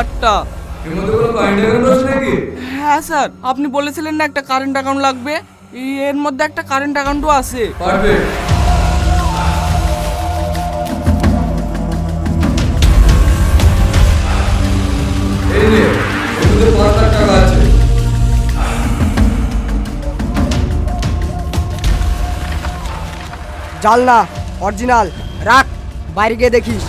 কার্ডটা এর মধ্যে কোনো কারেন্ট অ্যাকাউন্ট আছে নাকি? হ্যাঁ স্যার আপনি বলেছিলেন না একটা কারেন্ট অ্যাকাউন্ট লাগবে। এর মধ্যে একটা কারেন্ট অ্যাকাউন্টও আছে। পারফেক্ট এই নে এর মধ্যে পাঁচ লাখ টাকা আছে। জাল না অরিজিনাল রাখ বাইরে গিয়ে দেখিস।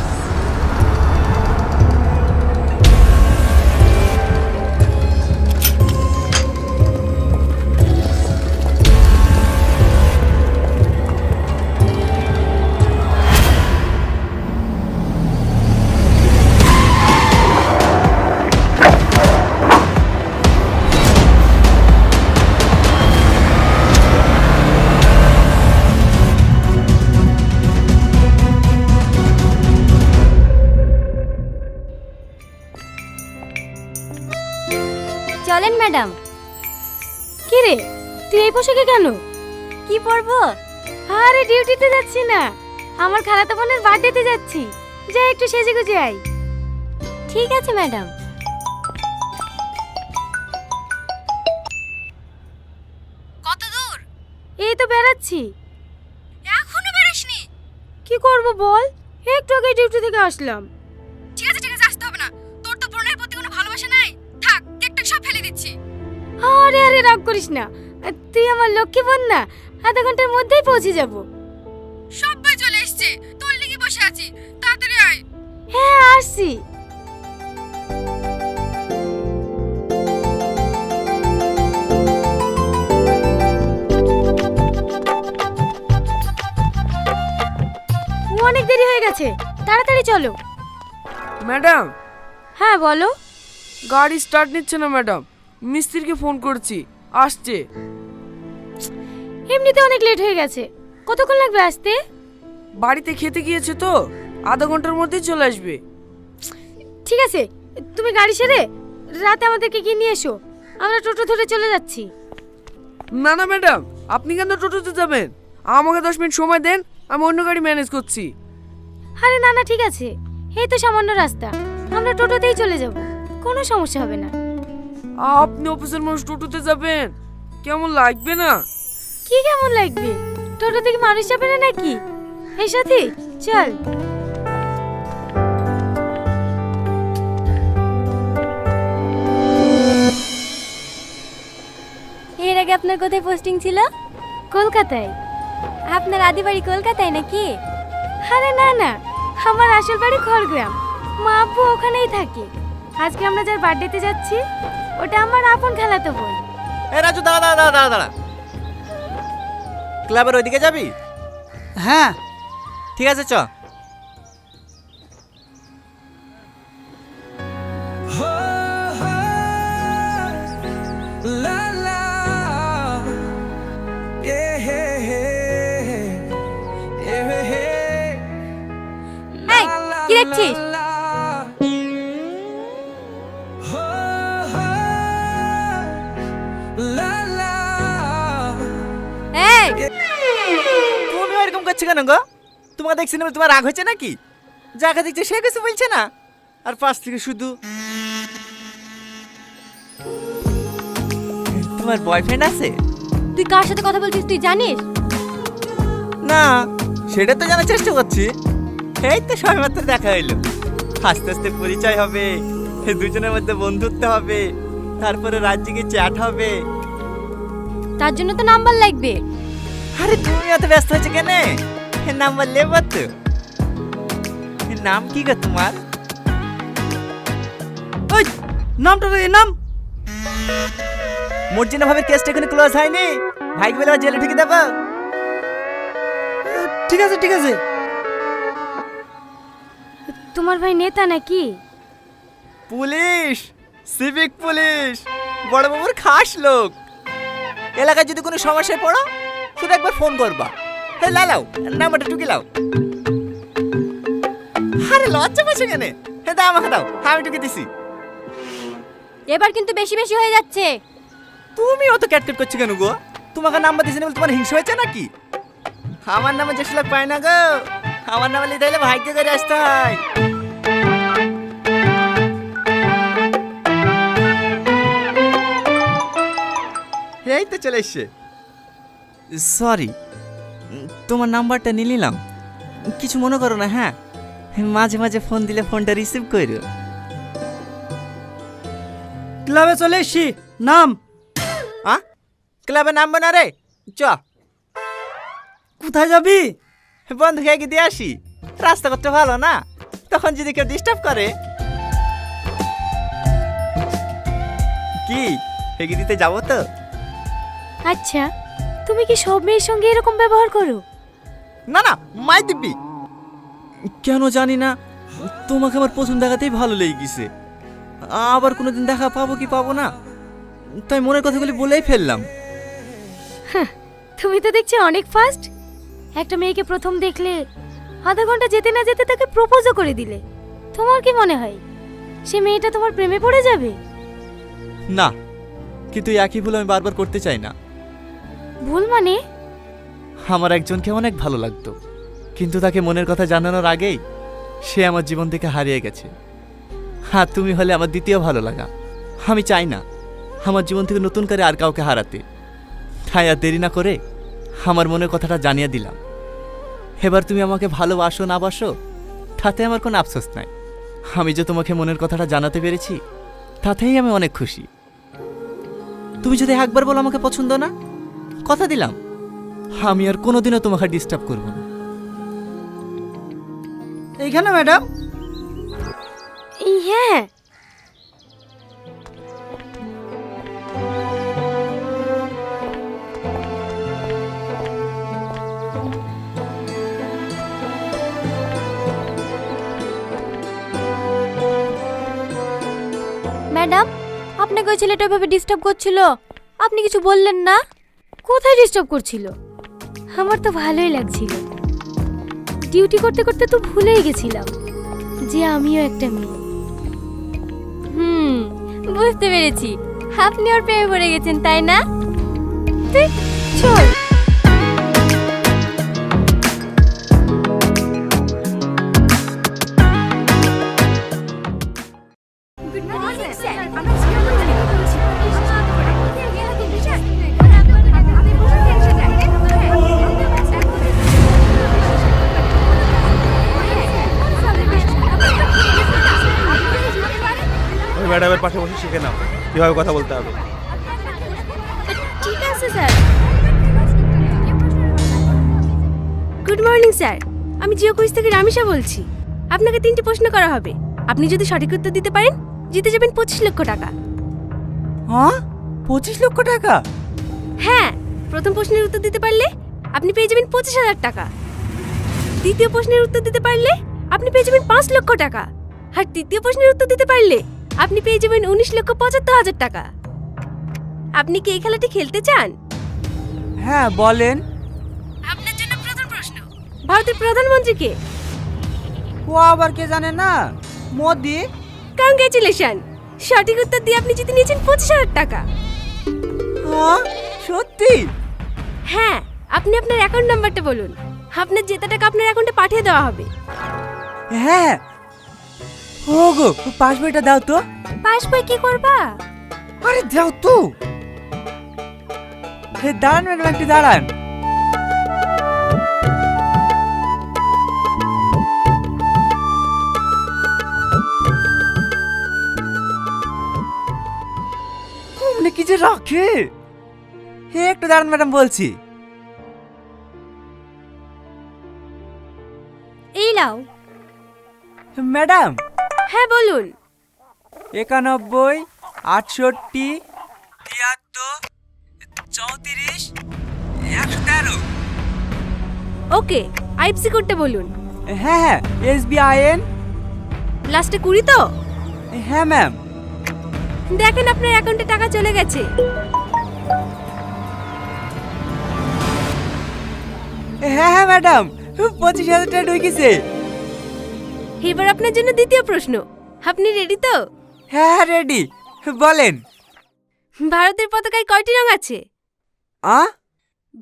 ম্যাডাম। কি রে তুই এই পোশাকে কেন? কি পরবো? আরে ডিউটিতে যাচ্ছি না। আমার খালাতো বোনের বার্থডেতে যাচ্ছি। যাই একটু সেজে গুজে আই ঠিক আছে ম্যাডাম। কত দূর? এই তো বেড়াচ্ছি। এখনও বেরোসনি? কি করব বল? একটু আগে ডিউটি থেকে আসলাম। আরে আরে রাগ করিস না। তুই আমার লক্ষ্মী বোন না আধা ঘণ্টার মধ্যেই পৌঁছে যাব। সবাই চলে এসেছে তোর লিগে বসে আছি। তাড়াতাড়ি আয়। হ্যাঁ আসছি। অনেক দেরি হয়ে গেছে তাড়াতাড়ি চলো। ম্যাডাম হ্যাঁ বলো। গাড়ি স্টার্ট নিচ্ছে না ম্যাডাম। মিস্ত্রিকে ফোন করছি আসছে। এমনিতে অনেক লেট হয়ে গেছে। কতক্ষণ লাগবে আসতে? বাড়িতে খেতে গিয়েছে তো আধা ঘণ্টার মধ্যেই চলে আসবে। ঠিক আছে তুমি গাড়ি সেরে রাতে আমাদেরকে গিয়ে নিয়ে এসো। আমরা টোটো ধরে চলে যাচ্ছি। না না ম্যাডাম আপনি কেন টোটোতে যাবেন? আমাকে দশ মিনিট সময় দেন আমি অন্য গাড়ি ম্যানেজ করছি। আরে না না ঠিক আছে। এই তো সামান্য রাস্তা। আমরা টোটোতেই চলে যাব। কোনো সমস্যা হবে না। আপনি অফিসের মানুষ টোটোতে যাবেন। কেমন লাগবে না? কি কেমন লাগবে? টোটো থেকে মানুষ যাবে না নাকি? এই সাথী? চল। এর আগে আপনার কোথায় পোস্টিং ছিল? কলকাতায়। আপনার আদি বাড়ি কলকাতায় নাকি? আরে না না। আমার আসল বাড়ি খড়গ্রাম। মা আব্বু ওখানেই থাকে। আজকে আমরা যার বার্থডেতে যাচ্ছি ওটা আমার আপন খালাতো বোন এ রাজু দাঁড়া দাঁড়া দাঁড়া দাঁড়া দাঁড়া। ক্লাবের ওইদিকে যাবি? হ্যাঁ। ঠিক আছে চ। এই কি দেখছিস? তুমি এরকম করছ কেন গো? তোমাকে দেখছি না তোমার রাগ হয়েছে নাকি? যাকে দেখছে সে কিছু বলছে না। আর পাশ থেকে শুধু তোমার বয়ফ্রেন্ড আছে? তুই কার সাথে কথা বলছিস তুই জানিস? না সেটা তো জানার চেষ্টা করছি। এই তো সবেমাত্র দেখা হইল। আস্তে আস্তে পরিচয় হবে দুজনের মধ্যে বন্ধুত্ব হবে তারপরে রাজ্যে চ্যাট হবে। তার জন্য তো নাম্বার লাগবে। আরে তুমি এত ব্যস্ত হয়েছে কেন? নাম্বার লেব তো নাম কি গো তোমার? ওই নামটা নাম। মর্জিনা ভাবের কেসটা এখানে ক্লোজ হয়নি। ভাইকে বলে জেলে ঢুকে দেবো। ঠিক আছে ঠিক আছে। তোমার ভাই নেতা নাকি? Police civic police. বড় বাবুর খাস লোক। এলাকায় যদি কোনো সমস্যায় পড়ো শুধু একবার ফোন করবা। হে লালাও নাম্বারটা টুকি লাও আরে লজ্জা পাচ্ছে কেন? হে দাও আমাকে দাও আমি টুকে দিছি এবার কিন্তু বেশি বেশি হয়ে যাচ্ছে। তুমি অত ক্যাটকেট করছ কেন গো? তোমাকে নাম্বার দিয়েছি বলে তোমার হিংসা হয়েছে নাকি? আমার নামে যে শিলাক পায় না গো আমার নামে লিখতে হলে ভাইকে করে আসতে হয়। এই তো চলে এসছে। সরি তোমার নাম্বারটা নিয়ে নিলাম। কিছু মনে করো না হ্যাঁ? মাঝে মাঝে ফোন দিলে ফোনটা রিসিভ করো ক্লাবে চলে এসছি নাম। আ? ক্লাবে নামবো না রে চ। কোথায় যাবি? বন্ধু খেয়ে দিয়ে আসি রাস্তা করতে ভালো না তখন যদি কেউ ডিস্টার্ব করে। কি হেগে দিতে যাব তো? আচ্ছা। তুমি কি সব মেয়ের সঙ্গে এরকম ব্যবহার করো? না না মাই দিব্যি। কেন জানি না তোমাকে আমার প্রথম দেখাতেই ভালো লেগে গেছে আবার কোনোদিন দেখা পাবো কি পাবো না? তাই মনের কথাগুলি বলেই ফেললাম। তুমি তো দেখছি অনেক ফাস্ট একটা মেয়েকে প্রথম দেখলে আধা ঘণ্টা যেতে না যেতে তাকে প্রপোজও করে দিলে। তোমার কি মনে হয়? সে মেয়েটা তোমার প্রেমে পড়ে যাবে? না কিন্তু একই ভুল আমি বারবার করতে চাই না। ভুল মানে? আমার একজনকে অনেক ভালো লাগতো, কিন্তু তাকে মনের কথা জানানোর আগেই সে আমার জীবন থেকে হারিয়ে গেছে। হ্যাঁ তুমি হলে আমার দ্বিতীয় ভালো লাগা। আমি চাই না আমার জীবন থেকে নতুন করে আর কাউকে হারাতে। তাই আর দেরি না করে আমার মনের কথাটা জানিয়ে দিলাম। এবার তুমি আমাকে ভালোবাসো, না বাসো, তাতে আমার কোনো আফসোস নাই। আমি যে তোমাকে মনের কথাটা জানাতে পেরেছি, তাতেই আমি অনেক খুশি। তুমি যদি একবার বলো আমাকে পছন্দ না কথা দিলাম। আমি আর কোনোদিনও তোমাকে ডিস্টার্ব করব না। এইখানে ম্যাডাম? এই হ্যাঁ। ম্যাডাম আপনাকে ওই ছেলেটা ওইভাবে ডিস্টার্ব করছিল। আপনি কিছু বললেন না? কোথায় ডিস্টার্ব করছিল? আমার তো ভালোই লাগছিল। ডিউটি করতে করতে তো ভুলেই গেছিলাম যে আমিও একটা মেয়ে। হুম, বুঝতে পেরেছি। আপনি ওর প্রেমে পড়ে গেছেন, তাই না? চল। কীভাবে কথা বলতে হবে? ঠিক আছে স্যার। Good morning sir. আমি জিও কুইজ থেকে রামিশা বলছি। আপনাকে তিনটি প্রশ্ন করা হবে। আপনি যদি সঠিক উত্তর দিতে পারেন জিতে যাবেন পঁচিশ লক্ষ টাকা। হ্যাঁ? পঁচিশ লক্ষ টাকা? হ্যাঁ প্রথম প্রশ্নের উত্তর দিতে পারলে আপনি পেয়ে যাবেন পঁচিশ হাজার টাকা। দ্বিতীয় প্রশ্নের উত্তর দিতে পারলে আপনি পেয়ে যাবেন পাঁচ লক্ষ টাকা। আর তৃতীয় প্রশ্নের উত্তর দিতে পারলে আপনি পেয়ে যাবেন উনিশ লক্ষ পঁচাত্তর হাজার টাকা। আপনি কি এই খেলাটি খেলতে চান? হ্যাঁ বলেন। আপনার জন্য প্রথম প্রশ্ন। ভারতের প্রধানমন্ত্রী কে ও আবার কে জানে না? মোদি। কংগ্রেচুলেশন সঠিক উত্তর দিয়ে আপনি জিতে নিয়েছেন পঁচিশ হাজার টাকা। হ্যাঁ সত্যি? হ্যাঁ আপনি আপনার অ্যাকাউন্ট নাম্বারটা বলুন। আপনার জেতা টাকা আপনার অ্যাকাউন্টে পাঠিয়ে দেওয়া হবে। হ্যাঁ ও গো পাস বইটা দাও তো। পাস বই কি করবা? আরে দাও তো। হে দাঁড়ান ম্যাডাম একটু দাঁড়ান। কমনে কি যে রাখে? হে একটু দাঁড়ান ম্যাডাম বলছি। এই নাও। ম্যাডাম হ্যাঁ বলুন। একানব্বই আটষট্টি তিয়াত্তর চৌত্রিশ একশো তেরো। ওকে আইএফসি কোডটা বলুন। হ্যাঁ হ্যাঁ এস বি আই এন লাস্টে কুড়ি তো? হ্যাঁ ম্যাম। দেখেন আপনার অ্যাকাউন্টে টাকা চলে গেছে। হ্যাঁ হ্যাঁ ম্যাডাম পঁচিশ হাজার টাকা ঢুকেছে। এবার আপনার জন্য দ্বিতীয় প্রশ্ন। আপনি রেডি তো? হ্যাঁ হ্যাঁ রেডি বলেন। ভারতের পতাকায় কয়টি রং আছে? আ?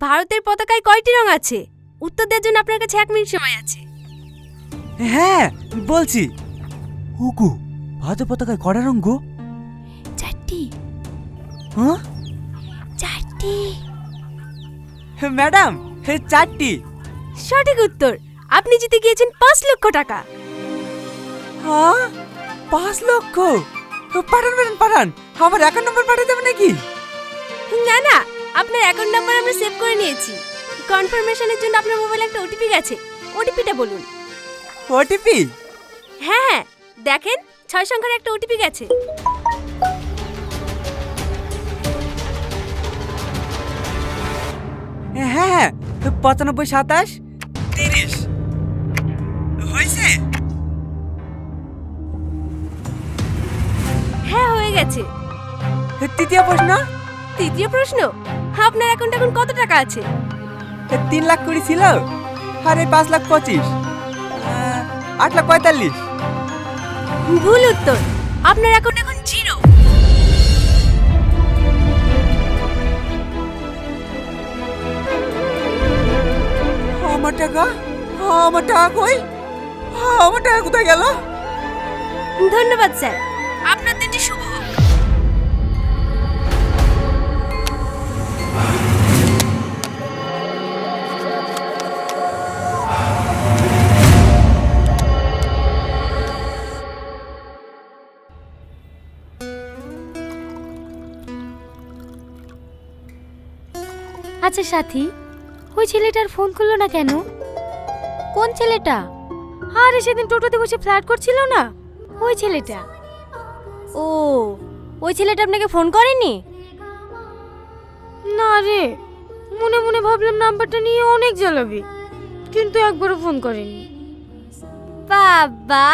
ভারতের পতাকায় কয়টি রং আছে? উত্তর দেওয়ার জন্য আপনার কাছে এক মিনিট সময় আছে। হ্যাঁ বলছি। হুকু ভারত পতাকায় কড়া রঙ গো? চারটি। হ্যাঁ? চারটি। চারটি ম্যাডাম চারটি। সঠিক উত্তর আপনি জিতে গিয়েছেন পাঁচ লক্ষ টাকা। হ্যাঁ? পাঁচ লক্ষ? পাঠান ম্যাডাম পাঠান। আমার অ্যাকাউন্ট নম্বর পাঠিয়ে দেবে নাকি? না না আপনার অ্যাকাউন্ট নাম্বার আমরা সেভ করে নিয়েছি। কনফার্মেশনের জন্য আপনার মোবাইলে একটা ওটিপি গেছে। ওটিপিটা বলুন। ওটিপি হ্যাঁ হ্যাঁ। দেখেন ছয় সংখ্যার একটা ওটিপি গেছে। হ্যাঁ হ্যাঁ পঁচানব্বই সাতাশ। তিরিশ। হয়েছে? হ্যাঁ হয়ে গেছে। তৃতীয় প্রশ্ন? তৃতীয় প্রশ্ন? আপনার অ্যাকাউন্টে এখন কত টাকা আছে? তিন লাখ কুড়ি ছিল। আর এই পাঁচ লাখ পঁচিশ। আট লাখ পঁয়তাল্লিশ। ভুল উত্তর। আপনার অ্যাকাউন্ট এখন জিরো আমার টাকা? আমার টাকা কই? আমার টাকা কোথায় গেল? ধন্যবাদ স্যার। আচ্ছা সাথী ওই ছেলেটার ফোন করল না কেন? কোন ছেলেটা? আরে সেদিন টোটোতে বসে ফ্ল্যাট করছিল না। ওই ছেলেটা। ও ওই ছেলেটা আপনাকে ফোন করেনি? না রে মনে মনে ভাবলাম নাম্বারটা নিয়ে অনেক জ্বালাবে কিন্তু একবারও ফোন করেনি। বাবা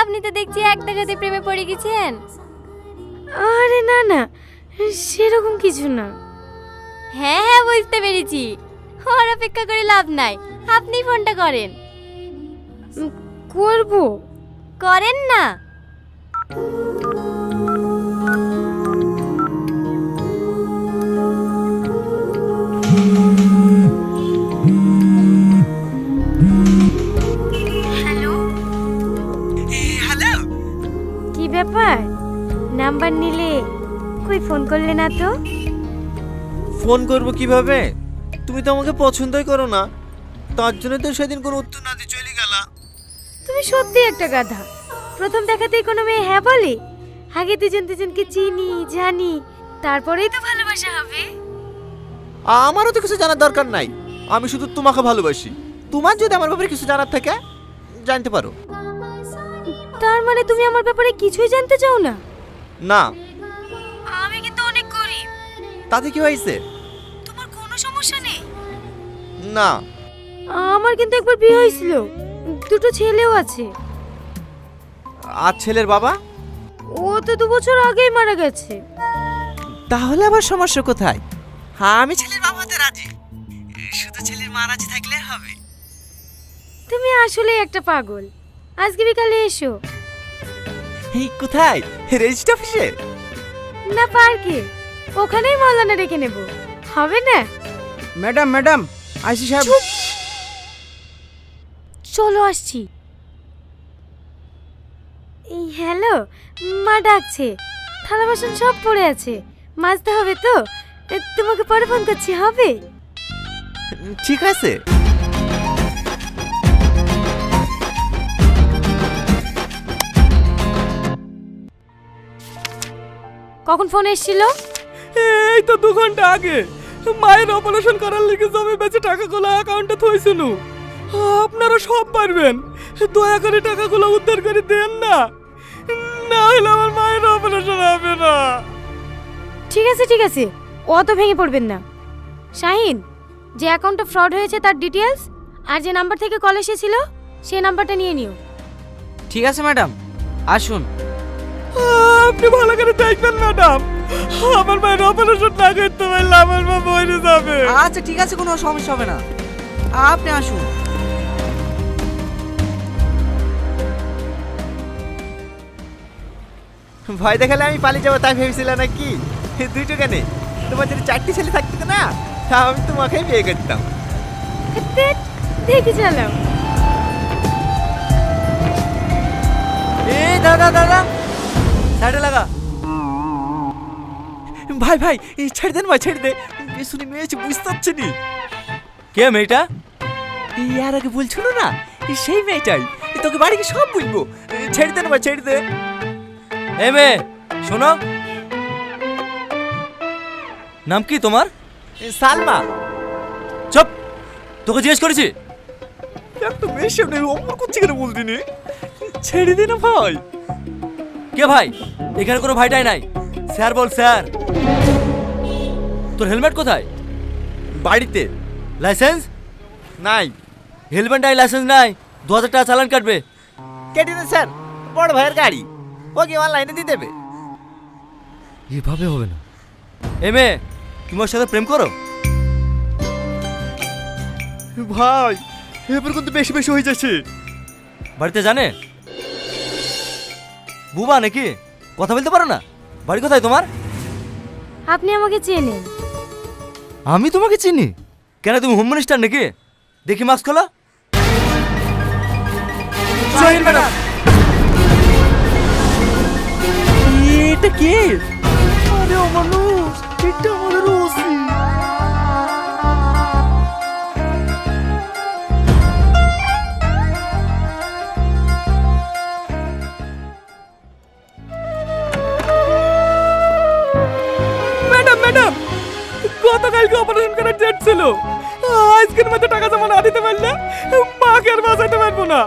আপনি তো দেখছি এক দেখাতে প্রেমে পড়ে গেছেন। আরে না না সেরকম কিছু না। হ্যাঁ হ্যাঁ বুঝতে পেরেছি। ওর অপেক্ষা করে লাভ নাই। আপনি ফোনটা করেন। করব। করেন না। হ্যালো? কি ব্যাপার? নাম্বার নিলে কই ফোন করলে না তো? ফোন করব কীভাবে? তুমি তো আমাকে পছন্দই করো না। তার জন্য তো সেদিন কোনো উত্তর না দিয়ে চলে গেলা। তুমি সত্যি একটা গাধা। প্রথম দেখাতেই কোনো মেয়ে হ্যাঁ বলে? আগে দুজন দুজনকে চিনি জানি তারপরেই তো ভালোবাসা হবে। আমারও তো কিছু জানার দরকার নাই। আমি শুধু তোমাকে ভালোবাসি। তোমার যদি আমার ব্যাপারে কিছু জানার থাকে জানতে পারো। তার মানে তুমি আমার ব্যাপারে কিছুই জানতে চাও না? না। আমি কিন্তু অনেক গরিব। তাতে কি হয়েছে? কোনো সমস্যা নেই? না। আমার কিন্তু একবার বিয়ে হয়েছিল। দুটো ছেলেও আছে। আর ছেলের বাবা? ও তো দু বছর আগেই মারা গেছে। তাহলে আবার সমস্যা কোথায়? হ্যাঁ আমি ছেলের বাবা হতে রাজি। শুধু ছেলের মা রাজি থাকলে হবে। তুমি আসলেই একটা পাগল। আজকে বিকালে এসো। এই কোথায়? রেজিস্ট্রি অফিসে? না পার্কে। ওখানেই মৌলানা রেখে নেব। হবে না? ম্যাডাম ম্যাডাম আইসি সাহেব। চলো আসছি। এই হ্যালো মা ডাকছে। থালা বাসন সব পড়ে আছে। মাজতে হবে তো। তোমাকে পরে ফোন করছি হবে? ঠিক আছে। কখন ফোন এসেছিল? এই তো দু ঘণ্টা আগে। মায়ের অপারেশন করার লিগে জমি বেঁচে টাকাগুলো অ্যাকাউন্টে থইছিল। আপনারা সব পারবেন। দয়া করে টাকাগুলো উদ্ধার করে দেন না। না হলে আমার মায়ের অপারেশন হবে না। ঠিক আছে ঠিক আছে। অত ভেঙে পড়বেন না। শাহিন যে অ্যাকাউন্টটা ফ্রড হয়েছে তার ডিটেলস আর যে নাম্বার থেকে কল এসেছিল সেই নাম্বারটা নিয়ে নিও। ঠিক আছে ম্যাডাম আসুন। আপনি ভালো করে দেখবেন ম্যাডাম আমার মায়ের অপারেশন না করতে পারলে আচ্ছা ঠিক আছে কোনো সমস্যা হবে না। আপনি আসুন। ভয় দেখালে আমি পালিয়ে যাব তাই ভেবেছিলাম না নাকি দুইটো কেন তোমার যদি চারটি ছেলে থাকতো না তা আমি তোমাকেই বিয়ে করতাম। দেখি চালাও এই দাদা দাদা সাইডে লাগা। ভাই ভাই এই ছেড়ে দেন ভাই ছেড়ে দে। পেছনে মেয়ে আছে বুঝতে পারছি নি। কে মেয়েটা? এই আর আগে বলছিল না সেই মেয়েটাই। তোকে বাড়ি গিয়ে সব বলব। ছেড়ে দে না ছেড়ে দে। এ মেয়ে শোনো। নাম কি তোমার? সালমা। চুপ তোকে জিজ্ঞেস করেছি। একটা মেয়ের সামনে অমর করছে কেন বলতি নি? ছেড়ে দে না ভাই। কে ভাই? এখানে কোনো ভাইটাই নাই। স্যার বল স্যার। তোর হেলমেট কোথায়? বাড়িতে। লাইসেন্স? নাই। হেলমেট নাই লাইসেন্স নাই। দু হাজার টাকা চালান কাটবে। কেটে দে স্যার বড় ভাইয়ের গাড়ি। ওকে অনলাইনে দিয়ে দেবে এভাবে হবে না। এ মেয়ে তুমি ওর সাথে প্রেম করো? ভাই এবার কিন্তু বেশি বেশি হয়ে যাচ্ছে। বাড়িতে জানে? বুবা নাকি? কথা বলতে পারো না? বাড়ি কোথায় তোমার? আপনি আমাকে চেনেন। আমি তোমাকে চিনি। কেন তুমি হোম মিনিস্টার নাকি? দেখি মাস্ক খোলা। এটা কে? আরে ও মানুষ, এটা আমাদের ওসি। গতকালকে অপারেশন করার ডেট ছিল। আজকের মধ্যে টাকা জমা না দিতে পারলে মাকে আর বাঁচাতে পারব না।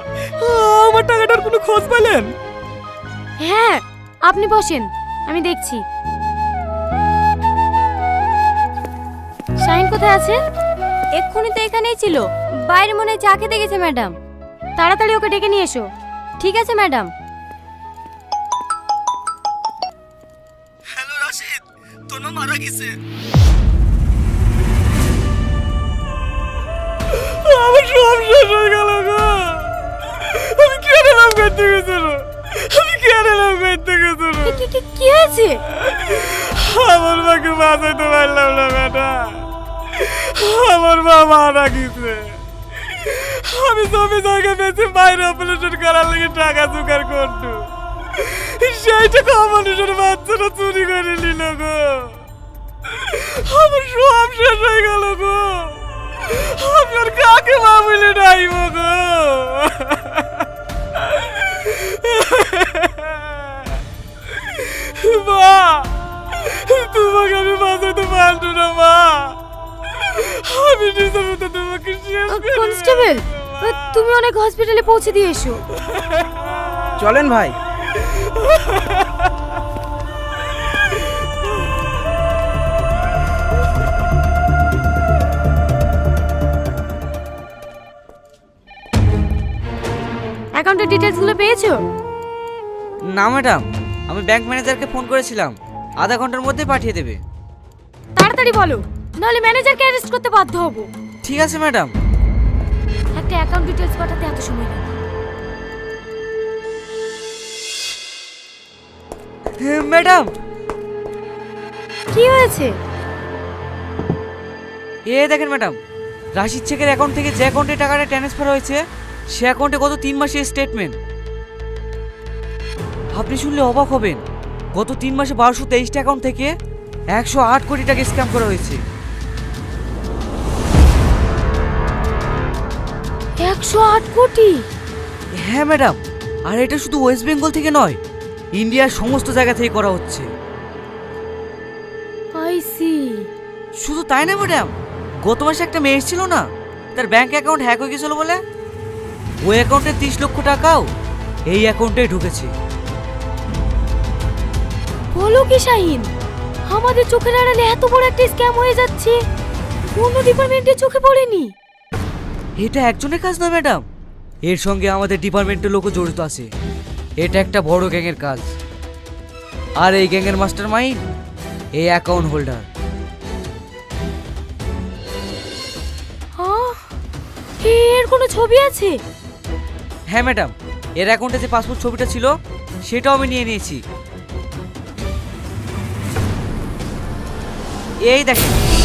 আমার টাকাটার কোনো খোঁজ পেলেন? হ্যাঁ আপনি বসেন আমি দেখছি। শাইন কোথায় আছে? এক্ষুনি তো এখানেই ছিল। বাইরে মনে চা খেতে গেছে ম্যাডাম। তাড়াতাড়ি ওকে ডেকে নিয়ে এসো। ঠিক আছে ম্যাডাম। হ্যালো রাশিদ তোর মা মারা গেছে। শেষ হয়ে গেল গো। আমি কেন নাম করতে গেছিল? আমি কেন নাম করতে গেছিল? কি- কি- কি- কি হয়েছে? আমার মাকে বাঁচাইতে পারলাম না বেটা। আমার মা মারা গেছে। আমি জমি জায়গা বেঁচে বাইরে অপারেশন করার লেগে টাকা জোগাড় করতো। সেই টাকা মানুষের বাচ্চারা বলে ডাইব গো। মা তোমাকে আমি বাঁচাতে পারব না মা। আমি নিজের মতো তোমাকে শেষ কনস্টেবল তুমি অনেক হসপিটালে পৌঁছে দিয়ে এসো। চলেন ভাই। অ্যাকাউন্টের ডিটেলসগুলো পেয়েছ? না ম্যাডাম। আমি ব্যাংক ম্যানেজারকে ফোন করেছিলাম। আধা ঘণ্টার মধ্যে পাঠিয়ে দেবে। তাড়াতাড়ি বলো নাহলে ম্যানেজারকে অ্যারেস্ট করতে বাধ্য হব। ঠিক আছে ম্যাডাম। একটা অ্যাকাউন্ট ডিটেলস পাঠাতে এত সময় লাগে। ম্যাডাম। কি হয়েছে? এ দেখেন ম্যাডাম। রাশিদ শেখের অ্যাকাউন্ট থেকে যে অ্যাকাউন্টে টাকাটা ট্রান্সফার হয়েছে সে অ্যাকাউন্টে গত তিন মাসের স্টেটমেন্ট আপনি শুনলে অবাক হবেন গত তিন মাসে বারোশো তেইশটা অ্যাকাউন্ট থেকে একশো আট কোটি টাকা স্ক্যাম করা হয়েছে। একশো আট কোটি? হ্যাঁ ম্যাডাম আর এটা শুধু ওয়েস্ট বেঙ্গল থেকে নয় ইন্ডিয়ার সমস্ত জায়গা থেকে করা হচ্ছে। শুধু তাই না ম্যাডাম গত মাসে একটা মেয়ে ছিল না তার ব্যাংক অ্যাকাউন্ট হ্যাক হয়ে গেছিল বলে? ওই অ্যাকাউন্টে তিরিশ লক্ষ টাকাও এই অ্যাকাউন্টে ঢুকেছে। বলো কি শাহিন? আমাদের চোখের আড়ালে এত বড় একটা স্ক্যাম হয়ে যাচ্ছে। অন্য ডিপার্টমেন্টে চোখে পড়েনি। এটা একজনের কাজ না ম্যাডাম এর সঙ্গে আমাদের ডিপার্টমেন্টের লোকও জড়িত আছে। এটা একটা বড় গ্যাংয়ের কাজ। আর এই গ্যাংয়ের মাস্টার মাইন্ড এই অ্যাকাউন্ট হোল্ডার এর কোনো ছবি আছে? হ্যাঁ ম্যাডাম। এর অ্যাকাউন্টে যে পাসপোর্ট ছবিটা ছিল সেটাও আমি নিয়ে নিয়েছি। এই দেখেন।